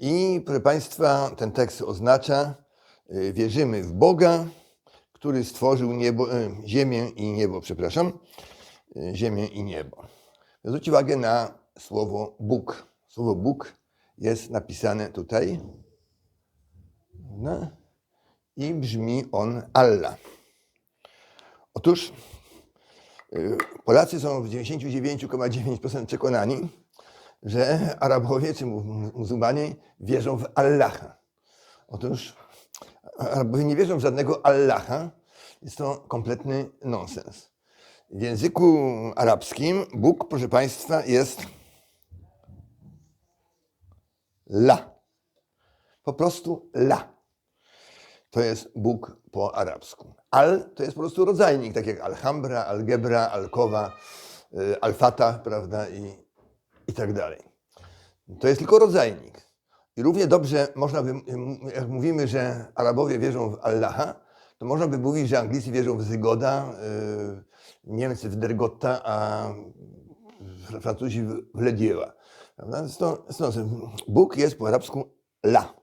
I proszę Państwa, ten tekst oznacza, y, wierzymy w Boga, który stworzył niebo, y, ziemię i niebo, przepraszam, y, ziemię i niebo. Zwróćcie uwagę na słowo Bóg. Słowo Bóg jest napisane tutaj no, i brzmi on Allah. Otóż Polacy są w 99,9% przekonani, że Arabowie czy mu- mu- muzułmanie wierzą w Allaha. Otóż Arabowie nie wierzą w żadnego Allaha. Jest to kompletny nonsens. W języku arabskim Bóg, proszę Państwa, jest La. Po prostu La. To jest Bóg po arabsku. Al to jest po prostu rodzajnik, tak jak Alhambra, Algebra, Alkowa, y, Alfata, prawda, i, i tak dalej. To jest tylko rodzajnik. I równie dobrze można by, jak mówimy, że Arabowie wierzą w Allaha, to można by mówić, że Anglicy wierzą w Zygoda, y, Niemcy w Dergotta, a Fr- Francuzi w Ledieła. Jest to, Bóg jest po arabsku La.